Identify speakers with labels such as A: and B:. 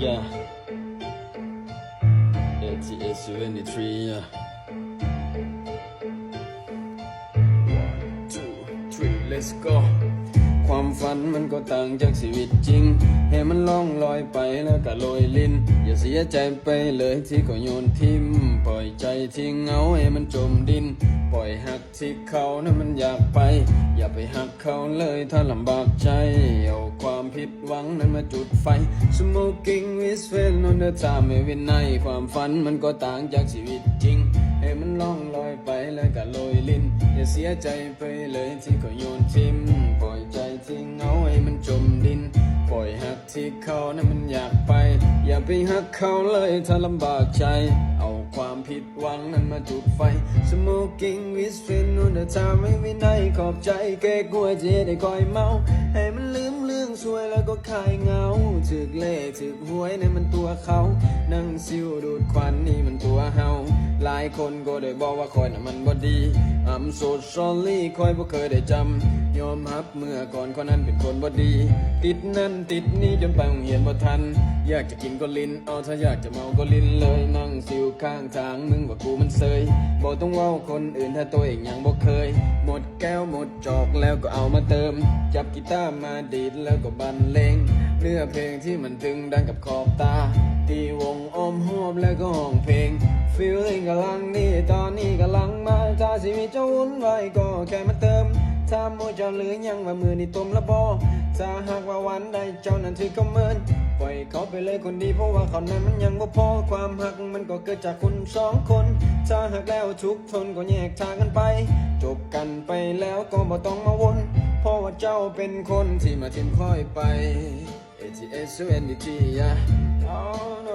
A: Yeah. ATS 73, yeah. One, two, three, let's go. ความฝันมันก็ต่างจากชีวิตจริง ให้มันล่องลอยไปแล้วก็โรยลิ้น อย่าเสียใจไปเลยที่ก็โยนทิมปล่อยใจที่เหงาให้มันจมดิน หักที่เขานั้นมันอยากไป อย่าไปหักเขาเลยถ้าลำบากใจ เอาความผิดหวังนั้นมาจุดไฟ Smoking with friend on the time every night ความฝันมันก็ต่างจากชีวิตจริง ให้มันล่องลอยไปแล้วก็โรยลิ้น อย่าเสียใจไปเลยที่ก็โยนทิมปล่อยใจที่เหงาให้มันจมดินปล่อยหักที่เขานั้นมันอยากไป อย่าไปหักเขาเลยถ้าลำบากใจ ความผิดหวังนั้นมาจุดไฟ Smoking with friend on the time ไม่วินัยขอบใจแก้กลัวเจได้คอยเมา ให้มันลืมเรื่องสวยแล้วก็คลายเงาถึกเลขถึกหวยในมันตัวเขา นั่งซิวดูดควันนี่มันตัวเฮาหลายคนก็ได้บอกว่าคอยน่ะมันบ่ดี I'm so sorry คอยบ่เคยได้จำ ยอมรับเมื่อก่อนคนนั้นเป็นคนบ่ดี ติดนั่นติดนี่จนไปโรงเรียนบ่ทัน อยากจะกินก็ลิ้น เอาถ้าอยากจะเมาก็ลิ้นเลยนั่งซิว ข้างทางมึงว่ากูมันเซยบ่ต้องว้าคนอื่นถ้าตัวเองยังบ่เคย หมดแก้วหมดจอกแล้วก็เอามาเติม จับกีตาร์มาดีดแล้วก็บรรเลงเนื้อเพลงที่มันตึงดังกับขอบตา ตีวงอ้อมหอบแล้วก็ห้องเพลง feeling กำลังนี่ตอนนี้กำลังมาถ้าสิมีเจ้าวุ่นวายก็แค่มาเติม ถ้าโมเจ้าหลือยังว่ามือนี่ต้มละบอถ้าหากว่าวันใดเจ้านั้นถือก็เมินปล่อยเขาไปเลยคนดีเพราะว่าเขานั้นมันยังบ่พอความหักมันก็เกิดจากคนสองคน ถ้าหากแล้วทุกทนก็แยกทางกันไป จบกันไปแล้วก็บ่ต้องมาวนเพราะว่าเจ้าเป็นคนที่มาทิมค่อยไป ATS 2 NDT yeah Oh no